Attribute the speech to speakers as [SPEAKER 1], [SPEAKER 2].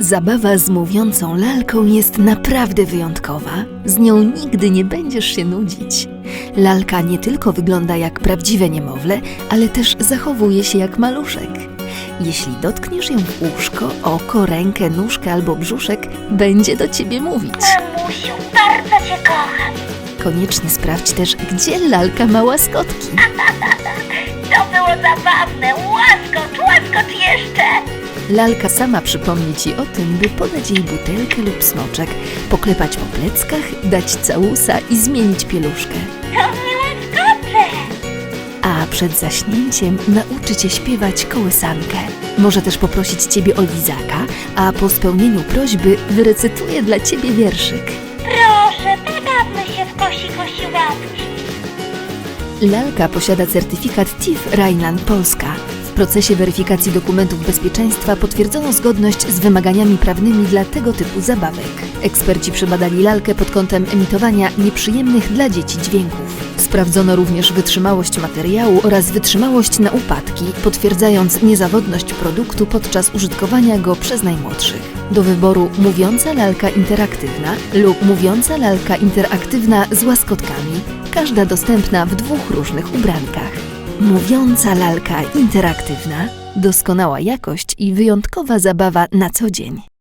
[SPEAKER 1] Zabawa z mówiącą lalką jest naprawdę wyjątkowa. Z nią nigdy nie będziesz się nudzić. Lalka nie tylko wygląda jak prawdziwe niemowlę, ale też zachowuje się jak maluszek. Jeśli dotkniesz ją w uszko, oko, rękę, nóżkę albo brzuszek, będzie do ciebie mówić.
[SPEAKER 2] Mamusiu, bardzo cię kocham.
[SPEAKER 1] Koniecznie sprawdź też, gdzie lalka ma łaskotki.
[SPEAKER 2] To było zabawne.
[SPEAKER 1] Lalka sama przypomni ci o tym, by podać jej butelkę lub smoczek, poklepać po pleckach, dać całusa i zmienić pieluszkę. A przed zaśnięciem nauczy cię śpiewać kołysankę. Może też poprosić ciebie o lizaka, a po spełnieniu prośby wyrecytuje dla ciebie wierszyk.
[SPEAKER 2] Proszę, pobawmy się w kosi kosi łapki.
[SPEAKER 1] Lalka posiada certyfikat TIF Rheinland Polska. Procesie weryfikacji dokumentów bezpieczeństwa potwierdzono zgodność z wymaganiami prawnymi dla tego typu zabawek. Eksperci przebadali lalkę pod kątem emitowania nieprzyjemnych dla dzieci dźwięków. Sprawdzono również wytrzymałość materiału oraz wytrzymałość na upadki, potwierdzając niezawodność produktu podczas użytkowania go przez najmłodszych. Do wyboru mówiąca lalka interaktywna lub mówiąca lalka interaktywna z łaskotkami, każda dostępna w dwóch różnych ubrankach. Mówiąca lalka interaktywna, doskonała jakość i wyjątkowa zabawa na co dzień.